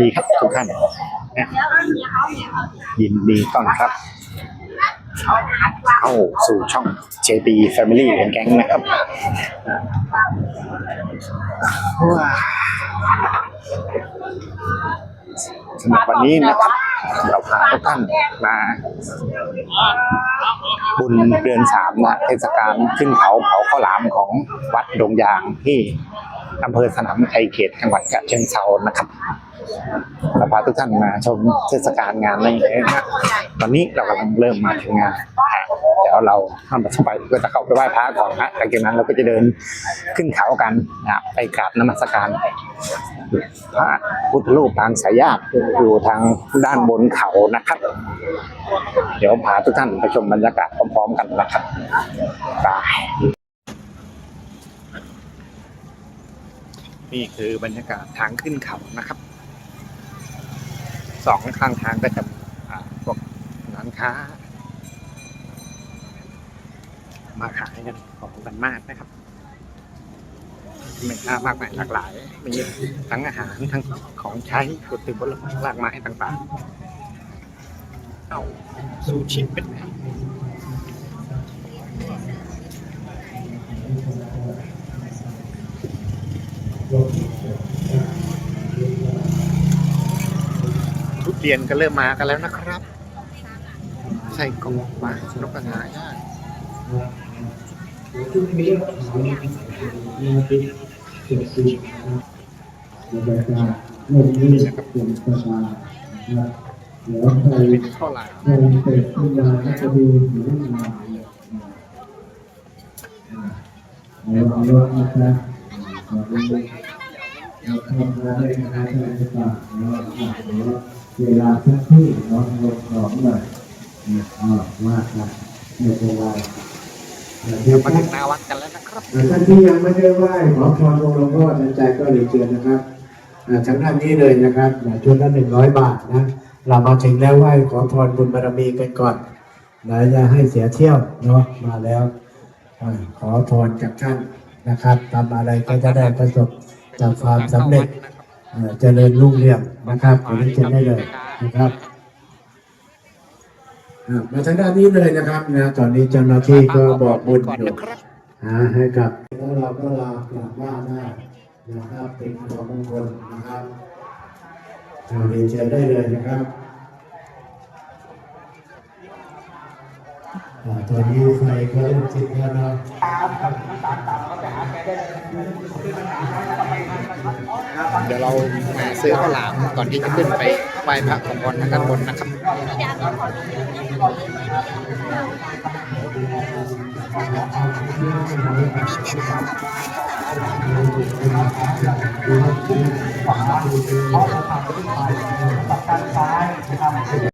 ดีครับทุกท่านนะยินดีต้อนรับ เข้าสู่ช่อง JB Family แก๊งนะครับสำหรับวันนี้นะครับเราพาทุกท่านมาบุญเดือนสามนะเทศกาลขึ้นเขาเผาข้าวหลามของวัดดงยางที่อำเภอสนามชัยเขตจังหวัดฉะเชิงเทรานะครับ เราพาทุกท่านมาชมเทศกาลงานนี้นะตอนนี้เรากำลังเริ่มมาถึงงานเดี๋ยวเราข้ามไปไปก็จะเข้าไปไหว้พระก่อนนะหลังจากนั้นเราก็จะเดินขึ้นเขากันนะไปกราบนมัสการพระพุทธรูปปางสายญาติอยู่ทางด้านบนเขานะครับ เดี๋ยวพาทุกท่านไปชมบรรยากาศพร้อมๆกันนะครับไปนี่คือบรรยากาศทางขึ้นเขานะครับ สองข้างทางก็จะพวกร้านค้า มาขายกันของกันมากนะครับไม่ค้ามากมายหลากหลาย มีทั้งอาหารทั้งของใช้กุฏิผลไม้รากไม้ต่างๆ เอาซูชิเป็นไง เรียนก็เริ่มมากันแล้วนะครับ ใส่กองปลานกกระทาย่างเป็นข้าวหลาม เวลาสักครู่เนาะลงของหน่อยนะอ๋อว่ากันไม่เป็นไรเดี๋ยวมาถึนงนาวัดกันแล้วนะครับท่านที่ยังไม่ได้ไหว้ขอพรองค์หลวงพ่อทันใจก็เรียนเชิญนะครับทางด้านนี้เลยนะครับชุดละหนึ่งร้อยบาทนะ เรามาถึงแล้วไหว้ขอพรบุญบารมีกันก่อนนะอย่าให้เสียเที่ยวเนาะมาแล้วขอพรจากท่านนะครับทำอะไรก็จะได้ประสบจากความสำเร็จ เอ่อเจริญรุ่งเรืองนะครับขอเรียนเชิญได้เลยนะครับอ่ามาทางด้านนี้เลยนะครับนะตอนนี้เจ้าหน้าที่ก็บอกบุญก่อนอยู่นะครับหาให้กับแล้วเราก็ลากลับบ้านได้นะครับเป็นของมงคลนะครับเราเรียนเชิญได้เลยนะครับอ่า ตอนนี้ไฟก็เริ่มติดแล้วนะเดี๋ยวเรามาซื้อข้าวหลามก่อนที่จะขึ้นไปไหว้พระขอพรทางด้านบนนะครับ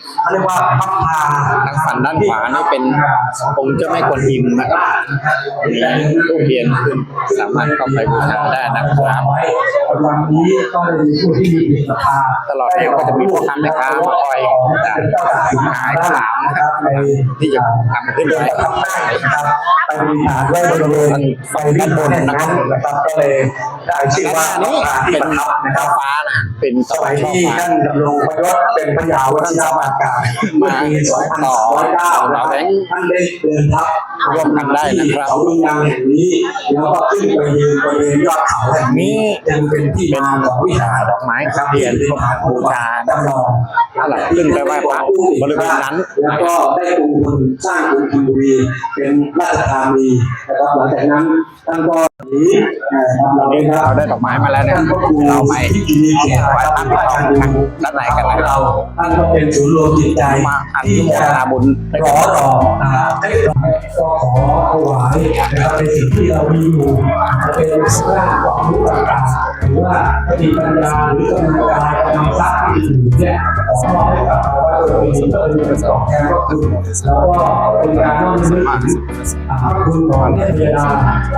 เขาเรียกว่าพระพาทางฝั่งด้านขวานี่เป็นองค์เจ้าแม่กวนอิมนะครับมีรูปเทียนขึ้นสามารถเข้าไปบูชาได้นะครับไว้วันนี้ก็เลยมีผู้ที่มีจิตศรัทธาตลอดแนวก็จะมีพ่อค้าแม่ค้ามาคอยขายข้าวหลามนะครับที่จะทำขึ้นไปนะครับไปมีฐานไว้บริเวณไฟด้านบนนะครับนะครับก็เลยได้ชื่อว่าอันนี้เป็เป็นนนะครับฟ้านะเป็นสมัยที่ท่านดำรงพระยศเป็นพระยาวชิรามากาเมื่อปี2309นะครับท่านได้เดินทัพร่วมกันได้นะครับเขาลุงนางแห่งนี้แล้วก็ขึ้นไปยืนบริเวณยอดเขาแห่งนี้ยังเป็นที่มาของวิหารดอกไม้นะคครัรับบที่เทียนเป็นฐานบูบูชาชาจำลองหลังขึ้นไปไหว้พระบริเวณนั้น แล้วก็ได้ปรุงคุณสร้างคุณคุณบุรีเป็นราชธานีนะครับหลังจากนั้นท่านก็วั นนี้เราได้ดอกไม้มาแล้วเนี่ยเราไปไหว้พระปิดทางด้านในกันเลยเราท่านก็เป็นศูนย์รวมจิตใจมาอันที่โมทนาบุญไปรอต่อให้ก็ขอถวายนะครับในสิ่งที่เรามีอยู่เป็นสร้างความรู้ต่างๆหรือว่าสติปัญญาหรือกำลังกายกำลังทรัพย์ที่อยู่เนี่ยขอมอบให้กับ เราว่าตัวเองก็เป็นตอบแทนพระคุณแล้วก็เป็นการน้อมนึกถึงอ่าพระคุณของเทพยดา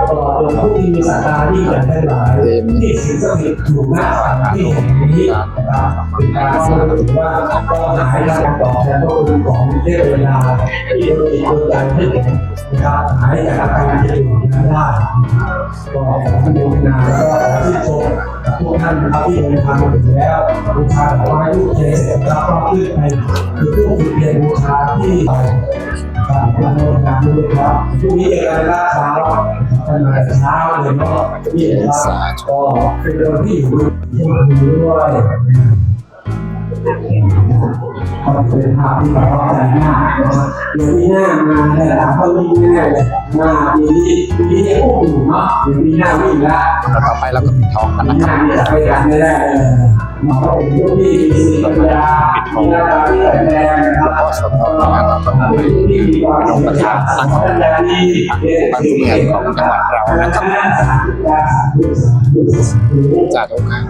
ตลอดจนผู้ที่มีศรัทธาที่จะได้หลายที่สิงศักดิ์สิทธิ์อยู่ณสถานที่แห่งนี้นะครับเป็นการน้อมนึกถึงว่าก็หายการตอแทนพระคุณของเทพยดาที่โดนจิตโดนใจให้เห็นนะครับหายจากการที่อยู่นั้นได้ก็ขอท่านโมทนาแล้วก็ขอที่ชมทุกท่านนะครับที่เดินทางมาถึงแล้วบูชาดอกไม้ทูบเทียนเสร็จแล้วก็ขึ้นไปคือผู้จุดเทียนบูชาที่ไปครับขอโมทนารับพรุ่งนี้เจอกันนะครับเช้าท่านมาเช้าเลยก็นี่นะครับก็เป็นวันที่อยู่ที่มาดูด้วยก็เป็นภาพที่ประทับใจมากนะครับเดี๋ยวปีหน้ามาเนี่ยหลายคนวิ่งแน่เลยมาปีนี้ปีนี้โอ้โหเนาะเดี๋ยวปีหน้าวิ่งละต่อไปเราก็ปิดทองกันนะครับนจะไปกันไม่ได้เลย เป็นผู้ที่มีสติปัญญามีหน้าตาที่แข็งแรงนะครับก็สวดมนต์นะครับเป็นผู้ที่มีความสามารถสังคมปัดเรียนบางรู้เมืเก่องงของจังหวัดเรานะครับจาทุกครั้ง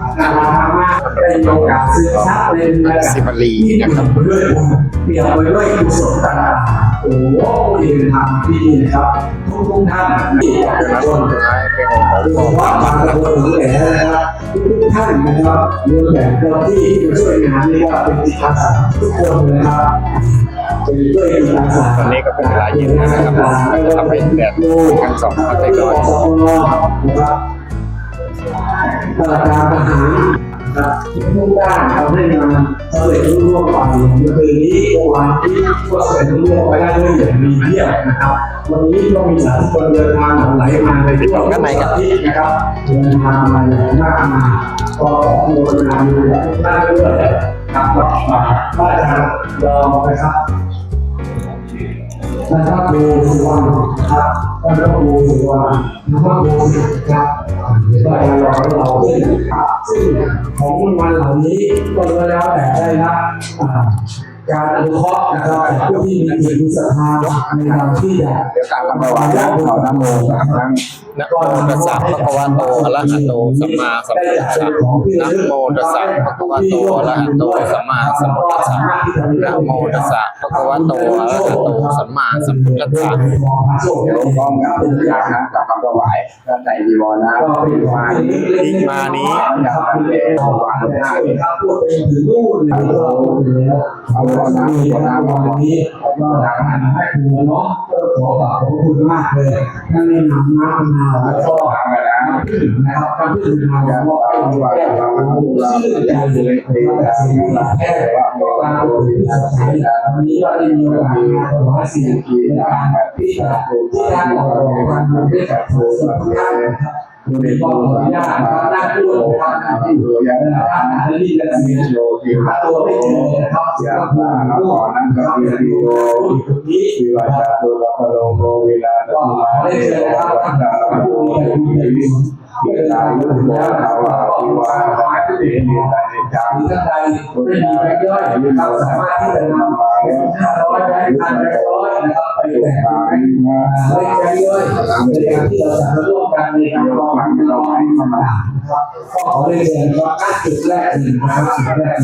ได้มีโอกาสศึกษาเรียนรู้สิบลีที่นะครับเพื่อเปลี่ยนไปด้วยกุศลต่าง โอ้โหที่เดินทางที่นี่นะครับทุกทุกท่านที่ประชาชนสุดท้ายเป็นของของคือว่าบางตะบนหรือแหล่นะครับทุกท่านนะครับรวมแบบเจ้าที่ที่มาช่วยงานนี่ก็เป็นจิตอาสาทุกคนนะครับเป็นด้วยจิตอาสาวันนี้ก็เป็นเวลาเย็นนะครับทำให้แดดทั้งสองเข้าใจน้อยนะครับตลาดการทหาร นะครับทุกด้านทำให้งานสำเร็จรุ่ร่วงไปเมื่อคืนนี้เมื่อวานที่ก็สำเร็จรุ่ร่วงไปได้ด้วยอย่างดีเยี่ยมนะครับ วันนี้ก็มีสาธุชนเดินทางหลังไหลมาในทั่วทุกสถานที่นะครับเดินทางมาอย่างมากมายก็ขออนุโมทนาบุญกับทุกท่านด้วยนะครับพระอาจารย์รองนะครับท่านพระครูสุวรรณครับท่านพระครูสุวรรณท่านพระครูสิทธิ์ครับ ก็จะรองเราซึ่งของรางวัลเหล่านี้ก็แล้วแต่ได้รับ การอนุเคราะห์นะครับผู้ที่มีจิตมีศรัทธาในการที่จะเดี๋ยวการรับประวัติแล้วขอนโมสามครั้งนะโมตัสสะภะคะวะโตอะระหะโตสัมมาสัมพุทธัสสะนะโมตัสสะภะคะวะโตอะระหะโตสัมมาสัมพุทธัสสะนะโมตัสสะภะคะวะโตอะระหะโตสัมมาสัมพุทธัสสะเดี๋ยวพร้อมกับเป็นยานะกับคำถวายและในจีวรนะก็เป็นมานี้อีกมานี้อยาเป็นเจ้าหวานได้ครับพูดเป็นถึงนู่นเลยก็แล้วเอาละนะมีนวันนี้ก็หลังหันให้ครูเนาะขอขอบคุณมากเลยท่านแนะนำน้ำมะนาวแล้วก็น้ำผึ้งนะครับน้ำผึ้งมะนาวก็เป็นแก้วชื่อใจเลยนะครับสิ่งที่แค่ว่าการที่สดใสวันนี้ก็ได้มีโอกาสมาถวายสิ่งที่การที่จะที่ท่านบอกกันมาด้วยกับทุกท่าน นะครับวันนี้ก็ขออนุญาตนะครับนั่งด้วยนะครับที่อยู่อย่างนั้นนะครับที่จะมีโยที่หาตัวไม่เจอนะครับเสียงมาแล้วก่อนนั้นก็มีวิโอนี้วิวาจาตุกัปโลโกวิลาก็ได้เจอนะครับท่านผู้มีใจมีเวลาอยู่แล้วนะครับว่าที่ว่าที่เรียน ในใจท่านใดได้มีไปย่อยนะครับสามารถที่จะนำห้าร้อยได้พันร้อยนะครับไปแบ่งปันเลขไปย่อยในการที่เราจะร่วมกันในการรอหลังเราให้ธรรมดาก็ขอเรียนว่าการจุดแรกหนึ่งนะครับจุดแรก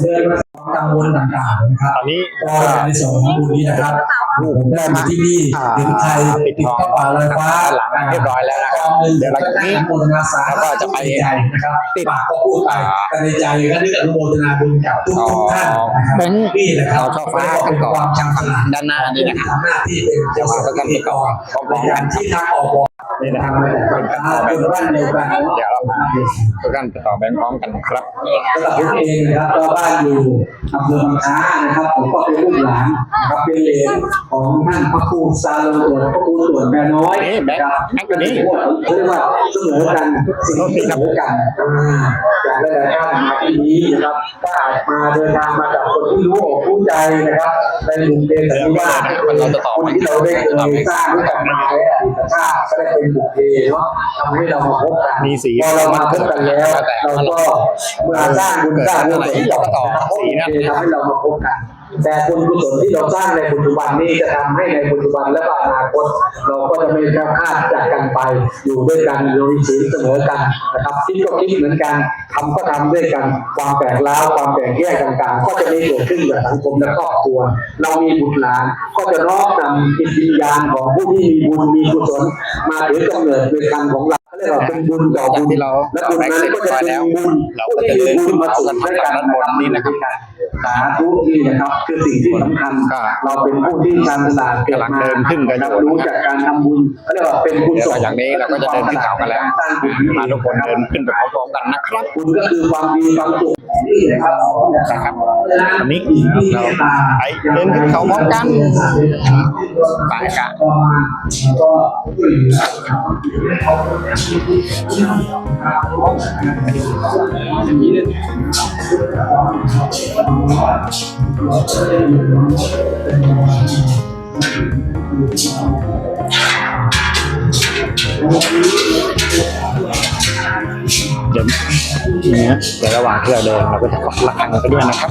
เดินมา กังวลต่างๆนะครับตอนนี้ก็ในส่วนของบุญนี้นะครับผมได้มาที่นี่ถึงไทยปิดทองป่าลอยฟ้าหลังเรียบร้อยแล้วนะครับเดี๋ยวหลังจากนี้โมทนาสาแล้วก็จะไปใจนะครับติดปากก็พูดไปแต่ในใจก็นึกอนุโมทนาบุญกับทุกทุกท่านนะครับเป็นนี่แหละครับเราช่อฟ้ากันก่อนความชำนาญด้านหน้านี่นะครับทำหน้าที่เป็นเจ้าสักการณ์ก่อนในการที่ทางออกบอก นี่นะครับทำในแต่เป็นการเป็นบ้านเดียวกันเดี๋ยวเราทุกท่านไปต่อแบงค์พร้อมกันครับสำหรับผมเองนะครับก็บ้านอยู่อำเภอบางคล้านะครับผมก็เป็นลูกหลานนะครับเป็นเหลนของท่านพระครูซาโลโตและพระครูส่วนแม่น้อยนี่แบงค์ครับแบงค์ตัวนี้เขาเรียกว่าเสมอกันสิ่งที่เสมอกันอ่าจากหลายๆท่านมาที่นี้นะครับก็อาจมาเดินทางมากับคนที่รู้อกรู้ใจนะครับในหมู่เพศสันนิวาสคนที่เราได้เคยสร้างด้วยกันมาในอดีตชาติก็ได้เป็นบุพเพเนาะทำให้เรามาพบกันมีสีพอเรามาพบกันแล้วเราก็เมื่อสร้างบุญสร้างกุศลต่อนะครับทำให้เรามาพบกัน แต่บุญกุศลที่เราสร้างในปัจจุบันนี้จะทำให้ในปัจจุบันและก็อนาคต เราก็จะไม่แคล้วคลาดจากกันไปอยู่ด้วยกันโดยศีลเสมอกันนะครับคิดก็คิดเหมือนกันทำก็ทำด้วยกันความแตกร้าวความแตกแยกต่างๆ ก็จะไม่เกิดขึ้นกับสังคมและครอบครัว เรามีบุตรหลานก็จะน้อมนำจิตวิญญาณของผู้ที่มีบุญมีกุศลมาถือกำเนิดเป็นกันของเราเขาเรียกว่าเป็นบุญต่อบุญที่เราและบุญนั้นก็จะเป็นบุญเราก็จะเดินขึ้นเขากันทางด้านบนนี้นะครับ สาธุนี่นะครับคือสิ่งที่สำคัญ ก็ เราเป็นผู้ที่ชาญฉลาดเกิดกำลังมาเดินขึ้นกันอยู่รับรู้จากการทำบุญเขาเรียกว่าเป็นบุญเดี๋ยวส่งอย่างนี้เราก็จะเดินขึ้นเขากันแล้ว สร้างบุญมาทุกคนเดินขึ้นไปพร้อมๆกันนะครับ บุญก็คือความดีความสุขนี่นะครับนะครับวันนี้เราไปเดินขึ้นเขาพร้อมกัน ไปกันก็มาก็ช่วยเหลือเดี๋ยวนี่นะเดี๋ยวระหว่างที่เราเดินเราก็จะกดระฆังไปด้วยนะครับ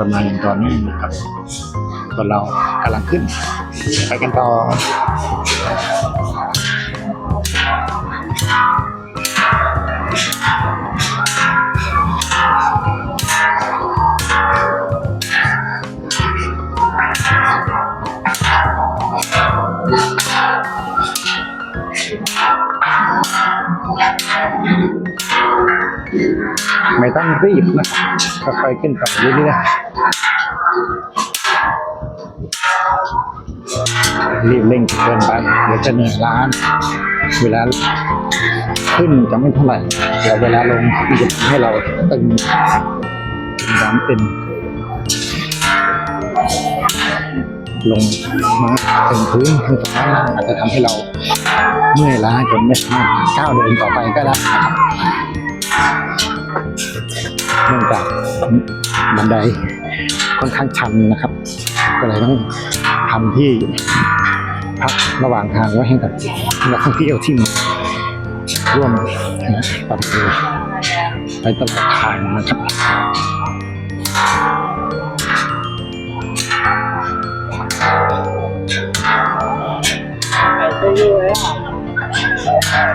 ที่เราลงกันมาอย่างตอนนี้นะครับส่วนเรากำลังขึ้น ไปกันต่อไม่ต้องรีบนะครับค่อยๆขึ้นต่อเรื่อยๆ รีบเร่งเกินไปเดี๋ยวจะเหนื่อยล้าเวลาขึ้นจะไม่เท่าไหร่เดี๋ยวเวลาลงมันจะทำให้เราตึงตึงร้ำเป็น ลงมาถึงพื้นทางตรงนั้นอาจจะทำให้เราเมื่อยล้าจนไม่สามารถก้าวเดินต่อไปก็ได้เนื่องจากบันไดค่อนข้างชันนะครับ ก็เลยต้องทำที่ พักระหว่างทางไว้ให้กับนักท่องเที่ยวที่มาร่วมปฏิบัติไปตลอดทางนะครับน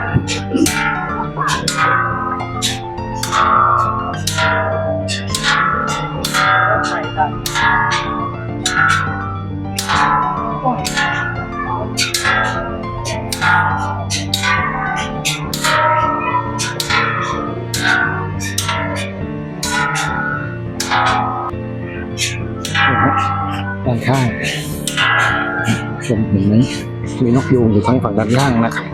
ะ ข้างชมเห็นไหมมีนกยูงอยู่ทั้งฝั่งด้านล่างนะครับ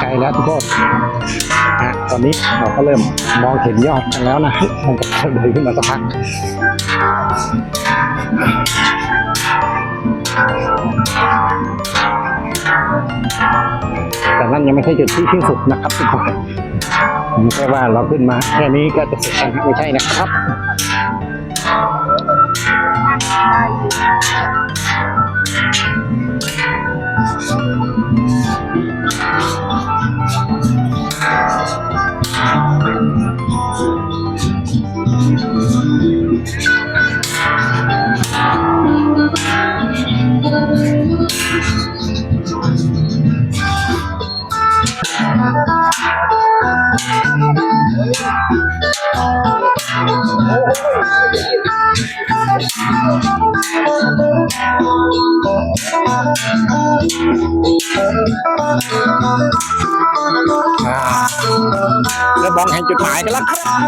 ใกล้แล้วทุกคนนะตอนนี้เราก็เริ่มมองเห็นยอดกันแล้วนะมันก็เลยขึ้นมาสักพักแต่นั่นยังไม่ใช่จุดที่ที่สุดนะครับทุกคนไม่ใช่ว่าเราขึ้นมาแค่นี้ก็จะเสร็จแล้วนะไม่ใช่นะครับ จุดหมายกันแล้วครับด้าน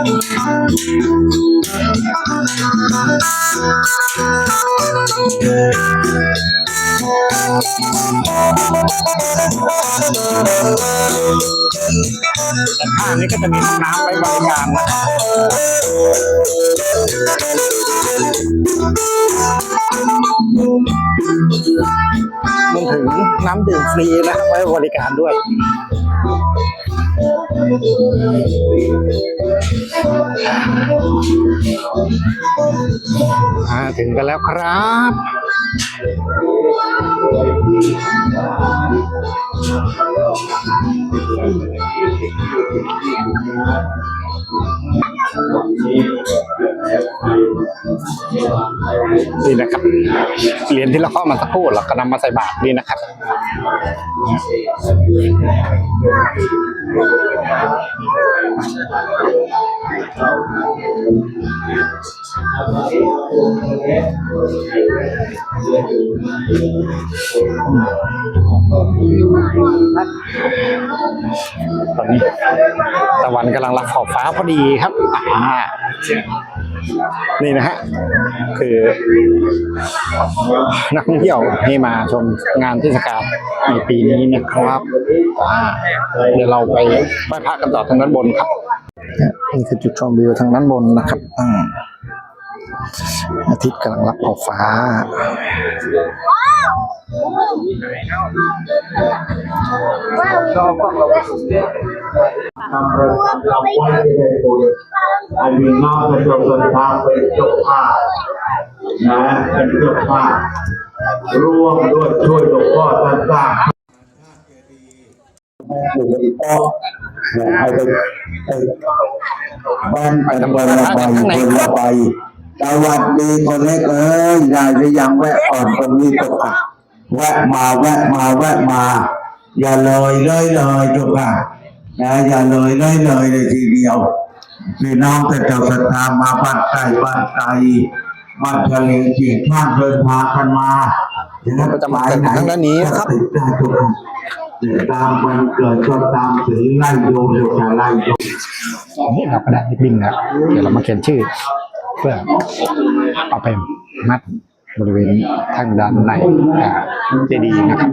ข้างนี้ก็จะมีห้องน้ำไว้บริการนะรวมถึงน้ำดื่มฟรีนะไว้บริการด้วยอ่า ถึงกันแล้วครับ นี่นะครับเหรียญที่เราเข้ามาสักครู่เราก็นำมาใส่บาตรนี่นะครับตอนนี้ตะวันกำลังรับขอบฟ้าพอดีครับอ่านี่นะฮะคือนักท่องเที่ยวที่มาชมงานเทศกาลในปีนี้นะครับเดี๋ยวเราไปไหว้พระกันต่อทางด้านบนครับนี่คือจุดชมวิวทางด้านบนนะครับอาทิตย์กำลังรับขอบฟ้าทำประจำไว้ในบุญอันมีนอกจากเราเดินทางเป็นจ้าภาพนะเป็นจ้าภาพร่วมด้วยช่วยหลวงพ่อท่านสร้างหลวงพ่อเอาไปไปบ้านไปตำบลละไปคนละไปสวัสดีคนเล็กเอ้ยยายจะยังแวะอ่อนคนนี้ตกอะแวะมาแวะมาแวะมา อย่าเลยเลยเลยจุกอะ นะอย่าเลยเลยเลยเลยทีเดียวพี่น้องแต่เจ้าศรัทธามาบ้านไกลบ้านไกลบ้านทะเลเฉียงข้างเดินทางกันมาก็จะมาทางด้านนี้นะครับติดตามทุกคนตามวันเกิดก็ตามสีไล่โยมโยมไล่โยมนี่เราก็ได้บินแล้วเดี๋ยวเรามาเขียนชื่อ เพื่อเอาไปมัดบริเวณทางด้านในอ่าเจดีย์นะครับ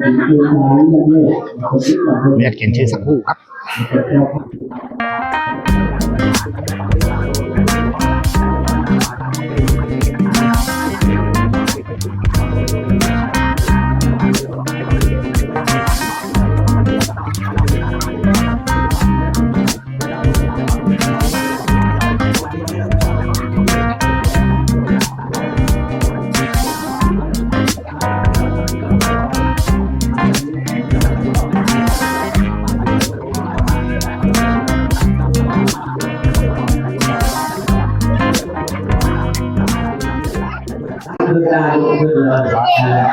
เรียกเขียนชื่อสักครู่ครับ Thank you.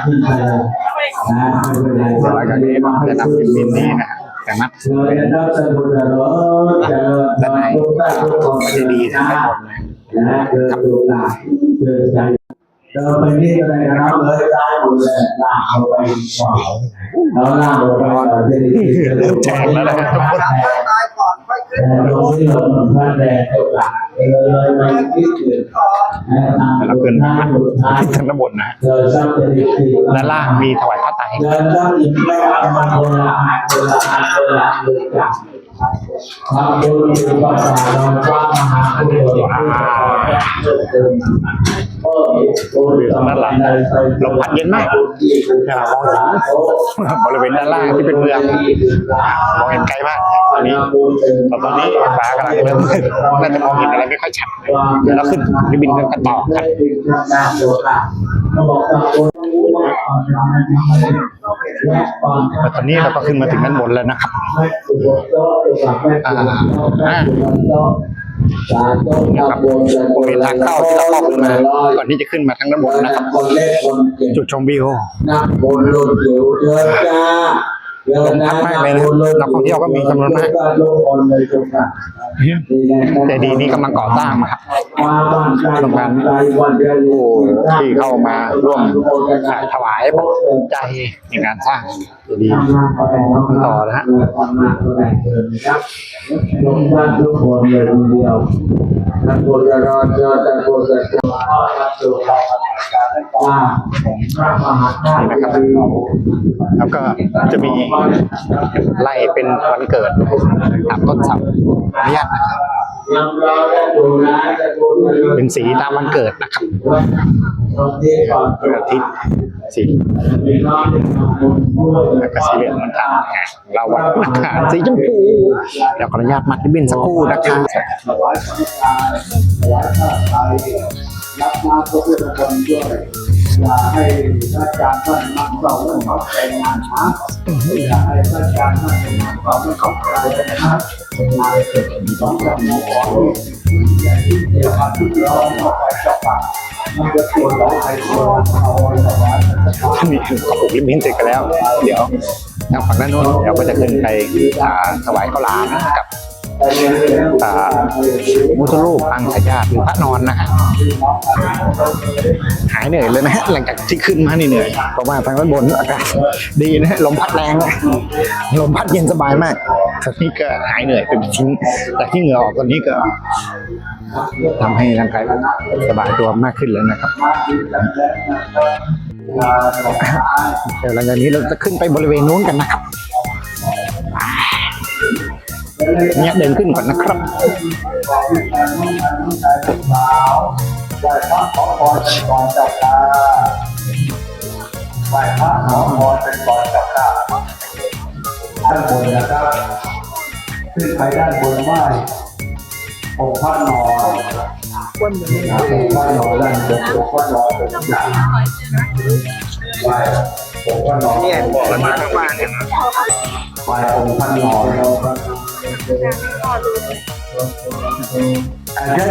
หลังจากนี้เราจะนำบินบินนี้นะฮะแต่มัดเชิญนะครับสมุทรสาครเจริญด้านในทุกท่านทุกคนเจดีย์ทั้งหมดนะนะเดินดูหลายเดินนไปนี่อะไรนะครับเลยได้หมดเลยลากเข้าไปขวาแล้วลากลงไปต่อที่นี่เริ่มแจกแล้วนะครับ ทุกคนแต่ตรงที่เราพระแดงตกหลักเลยไปที่อื่นนะทางเราขึ้นทางมัดสุดท้ายทางด้านบนนะฮะเดินซ้ำจะดีด้านล่างมีถวายพระไตร เดินซ้ำอีกไม่เอามาคนละอันคนละอันคนละอันเลยจ้ะทำบุญถึงพระบาทเราพระมหาบุรุษผู้เติมเพิ่มบุญสำหรับในใจลมพัดเย็นมากมองถึงบริเวณด้านล่างที่เป็นเมืองมองเห็นไกลมากตอนนี้ตอนนี้ฟ้ากำลังเริ่มมืดน่าจะมองเห็นอะไรไม่ค่อยชัดเดี๋ยวเราขึ้นริบบินกันต่อครับ ตอนนี้เราก็ขึ้นมาถึงด้านบนแล้วนะครับอ่านะครับบริเวณทางเข้าที่เราเข้าขึ้นมาก่อนที่จะขึ้นมาทางด้านบนนะครับคนเล็กคนเก่งจุดชมวิว นักบุญลุนเดี๋ยวเดินจ้าเดินนะมากเลยนะนักท่องเที่ยวก็มีจำนวนมากทุกคนเลยทุกท่านเจดีย์นี้กำลังก่อสร้างนะครับมาบ้านใกล้โรงงานใกล้วันเดือนผู้ที่เข้ามาร่วมถวายปัจจัยในการสร้างเจดีย์ต่อนะฮะทำงานก็ได้เชิญนะครับลงด้านทุกคนเลยคนเดียวนักบุญจะรอเจอแต่บุญจะรอ รับสู่ว่าพระมหาธาตุนี่นะครับแล้วก็จะมีไล่เป็นวันเกิดตามต้นเสาอนุญาตนะครับ เป็นสีตามวันเกิดนะครับอาทิตย์สีแล้วก็สีเหลืองมันตามแห่งเราวัดนะคะสีชมพูเดี๋ยวขออนุญาตมัดริบบิ้นสักครู่นะคะถวายพระ รับมาเพระพุทธคุณด้วยอย่าให้ระอาจารท่านมันเบาเรื่องของแต่งงานนะอย่าให้ระอาจารท่านนงานเบาเรื่องของแต่งงานนะงานเกิดต้องทำหมอที่อย่าที่เดียวกันทุกเราเอาไปจับปากมันจะตัวเราใครตัวเอาไว้ถวายพระทานท่านนี้ก็ปลูกริบบิ้นเสร็จกันแล้ว เดี๋ยวทางฝั่งด้านโน้นเดี๋ยวก็จะขึ้นไปถวายข้าวหลามกับ มุทรูปอังขยาตหรือพระนอนนะฮะหายเหนื่อยเลยนะฮะหลังจากที่ขึ้นมานี่เหนื่อยเพราะว่าทางด้านบนอากาศดีนะฮะลมพัดแรงนะลมพัดเย็นสบายมากตอนนี้ก็หายเหนื่อยเป็นชิ้นจากที่เหงื่อออกตอนนี้ก็ทำให้ร่างกายสบายตัวมากขึ้นแล้วนะครับเดี๋ยวหลังจากนี้เราจะขึ้นไปบริเวณนู้นกันนะครับ เนี่ยเดินขึ้นก่อนนะครับไหว้พระขอพรเป็นก่อนเจ้าค่ะไหว้พระขอพรเป็นก่อนเจ้าค่ะด้านบนนะครับ ขึ้นไปด้านบนไหว้องค์พระนอนองค์พระนอนด้านบนองค์พระนอนองค์ใหญ่ไหว้องค์พระนอนเนี่ยบอกแล้วมาข้างบ้านเนี่ยนะไหว้องค์พระนอนอัน เชิญ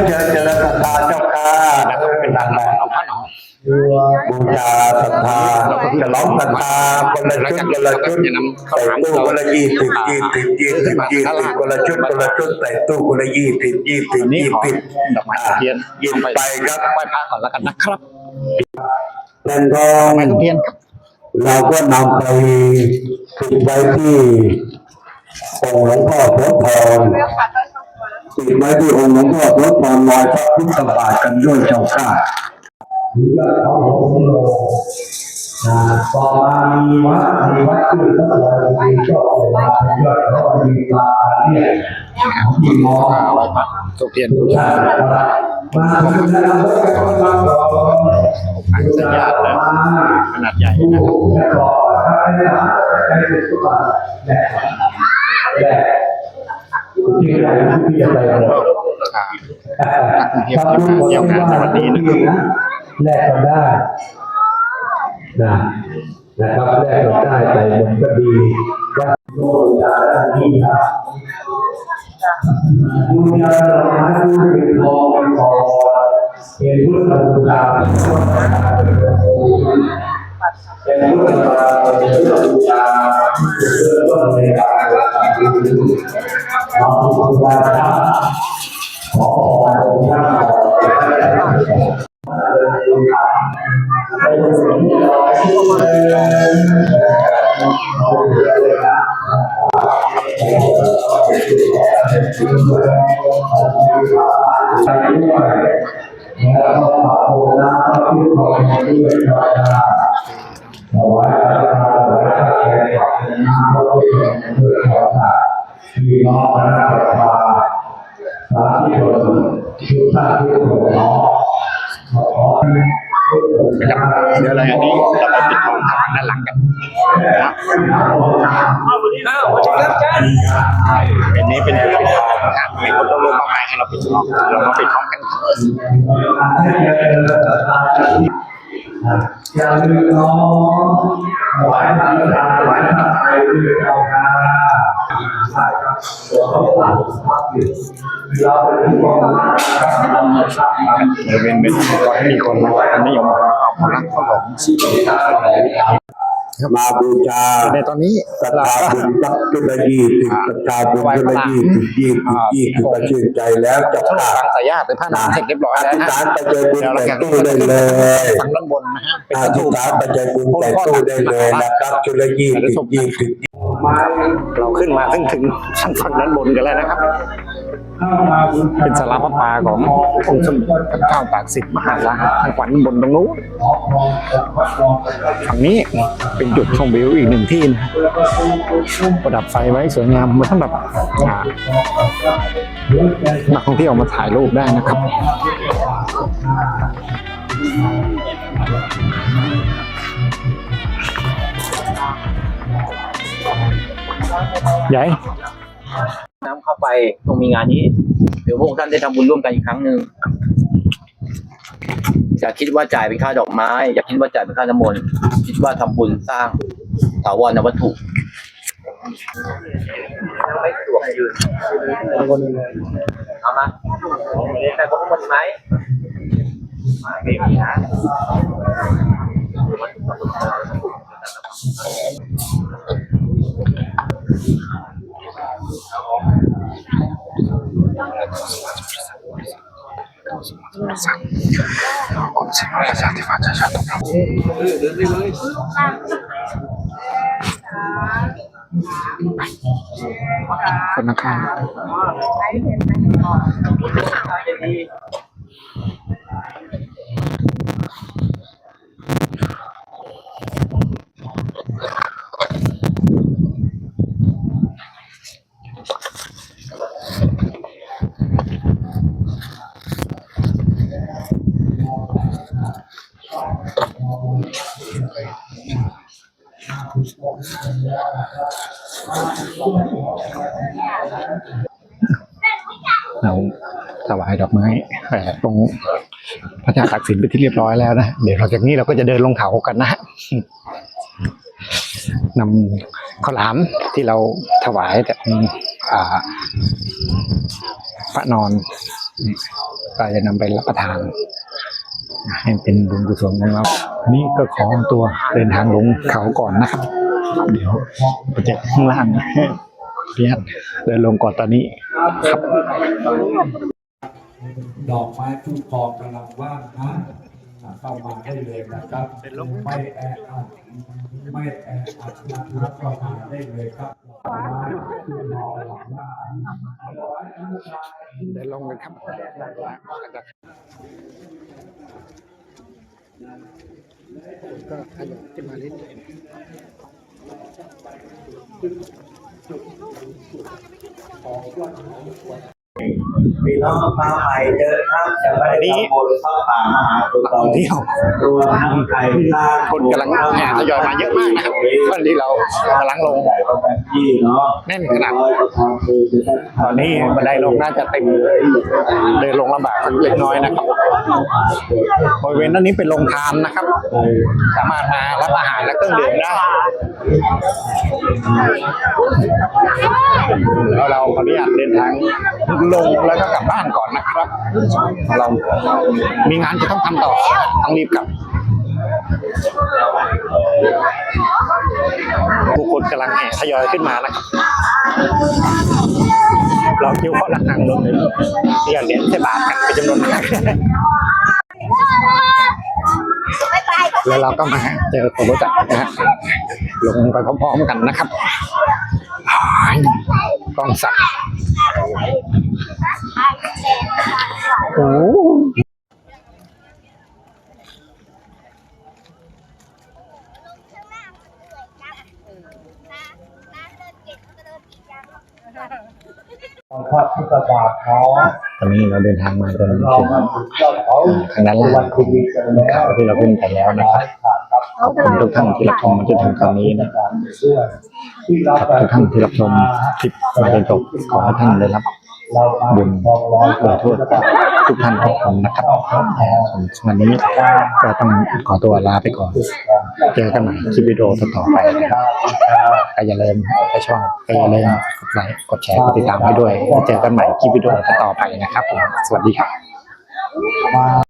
เชิญเจริญศรัทธาเจ้าค่ะนะครับเป็นทางนอนเอาผ้านอนบูชาศรัทธาจะร้องศรัทธาคนละชุดคนละชุดใส่ตู้คนละยี่สิบยี่สิบยี่สิบยี่สิบคนละชุดคนละชุดใส่ตู้คนละยี่สิบยี่สิบยี่สิบดอกไม้เทียนยินไปครับไหว้พระก่อนแล้วกันนะครับแผ่นทองเราก็นำไปติดไว้ที่ องค์หลวงพ่อโสธรติดไว้ที่องค์หลวงพ่อโสธรลอยพระพุทธบาทกันด้วยเจ้าค่ะหรือยอดเขาหลวงโลนะต่อมามีวัดมีวัดชื่อพระบรมีก็ออกมาเป็นยอดเขามีตาเนี่ยที่มองอ่าไหว้พระตะเทียนบูชามาถึงแล้วก็มาต่ออังสญาตนะขนาดใหญ่นะ ต่อใครเป็นสุภาพแหละแหละที่ไหนที่จะไปเลยอ่านักท่องเที่ยวที่มาที่นี่นะแลกกันได้นะนะครับแลกกันได้แต่มันก็ดีว่าโลกจะได้ดีครับดูยาเราให้ผู้เป็นทองเป็นทองเป็นพุทธบูชาเป็นพุทธบูชาเป็นพุทธบูชาเป็นพุทธบูชาเป็นพุทธบูชา เอาบูชาขอองค์ท่านขอถวายพระ ทานถวายพระแกงถวายพระพุทธเจ้าพี่น้องนะครับาสาธุชนทุกท่านทุกคนเนาะขอนะครับเดี๋ยวอะไรอันนี้เราไปปิดทองด้านหลังกันนะเป็นนี้เป็นจุดปิดทองนะครับมีคนต้องลงมากมายให้เราปิดทองเรามาปิดทองกันอย่าลืมน้องถวายทานทานถวายทานไปด้วยเจ้าค่ะ ใช่ครับตัวเขาหลังพักอยู่เราเป็นผู้บริหาเดี๋ยวเป็นเป็นตอนที่มีคนมานิยมเอาของรักของหลง มาบูชาในตอนนี้ศรัทเราธาก็บุญตักจุลยี่สิบศรัทธาบุญจุลยี่สิบยี่สิบยี่สิบประชื่นใจแล้วจะทดลองขาฟังสายญาติหรือผ้าหนาเสร็จเรียบร้อยอแล้วธิษนะฐานไปเจอบุญเดี๋ยวเราแต่จะตู้ได้เลยฟังด้านบนนะฮะเป็นอประธิตูษฐานไปเจอบุญแต่ตู้ได้เลยนะครับจุลยี่สิบยี่สิบเราขึ้นมาถึงถึงชั้นฝั่งด้านบนกันแล้วนะครับ เป็นสาราพระปาขององค์สมเด็จพระเจ้าตากสินมหาราชทางขวัญบนตรงนู้นฝั่งนี้เป็นจุดชมวิวอีกหนึ่งที่นะประดับไฟไว้สวยงามมาสำหรับนักท่องเที่ยวมาถ่ายรูปได้นะครับใหญ่ น้ำเข้าไปตรงมีงานนี้ เดี๋ยวพวกท่านได้ทำบุญร่วมกันอีกครั้งหนึ่งอย่าคิดว่าจ่ายเป็นค่าดอกไม้ อย่าคิดว่าจ่ายเป็นค่าน้ำมนต์คิดว่าทำบุญสร้างถาวรวัตถุไม่สวกยืนเอามาแต่ก็มันไหมไม่มีนะ คนนะครับเอกไม้แห่ตรงพระจ้าตากสินไปที่เรียบร้อยแล้วนะ เดี๋ยวหลังจากนี้เราก็จะเดินลงเขากันนะนำข้าวหลามที่เราถวายแต่พระนอนก็จะนำไปรับประทาน ให้เป็นบุญกุศลของเรานนี้ก็ขอตัวเดินทางลงเขาก่อนนะครับ เดี๋ยวเราจะข้างล่างนะเรียนเดินลงก่อนตอนนี้ครับ ดอกไม้ทุกกองกำลังว่างนะอ่าเข้ามาได้เลยนะครับไม่แออัดไม่แออัดนะครับเข้ามาได้เลยครับเดอกไม้ทุกกองกำลังว่างเดินลงกันครับก็ขยับขึ้นมาเรื่อยๆ พี่น้องมาใหม่เดินครับจะไปทำบุญเข้าป่ามหาสุตเที่ยวตัวทั้งไทยสร้างคนกำลังแห่ทยอยมาเยอะมากนะครับวันนี้เรากำลังลงที่เนาะแน่นขนาดตอนนี้บันไดลงน่าจะเต็มเดินลงลำบากสักเล็กน้อยนะครับบริเวณนั้นนี้เป็นโรงทานนะครับ สามารถมารับอาหารและเครื่องดื่มได้แล้วเราขออนุญาตเดินทางลงแล้วก็กลับบ้านก่อนนะครับ เรามีงานจะต้องทำต่อต้องรีบกลับผู้คนกำลังแห่ทยอยขึ้นมานะครับเราคิวเคาะระฆังลงเลยเรียนเหรียญใส่บาทกันเป็นจำนวนมากแล้วเราก็มาเจอคนรู้จักนะฮะลงไปพร้อมๆกันนะครับ กล้องสักโอ้โหข้างหน้ามันเหนื่อยจังนะน้าเดินเก่งก็เดินอีกจังพระพุทธบาทเขาตอนนี้เราเดินทางมาจนถึงเรามาถึงยอดเขาทางด้านล่างของเขาที่เราขึ้นไปแล้วนะครับ ขอบคุณทุกท่านที่รับชมมาจนถึงตอนนี้นะที่รับครับทุกท่านที่รับชมคลิปมาจนจบขอให้ท่านได้รับบุญทอโทั่วทุกท่านทุกคนนะครับวันนี้ก็ต้องขอตัวลาไปก่อน เจอกันใหม่คลิปวิดีโอต่อไปนะครับอย่าลืมไปช่องอย่าลืมกดไลค์กดแชร์กดติดตามให้ด้วย เจอกันใหม่คลิปวิดีโอต่อไปนะครับผมสวัสดีครับ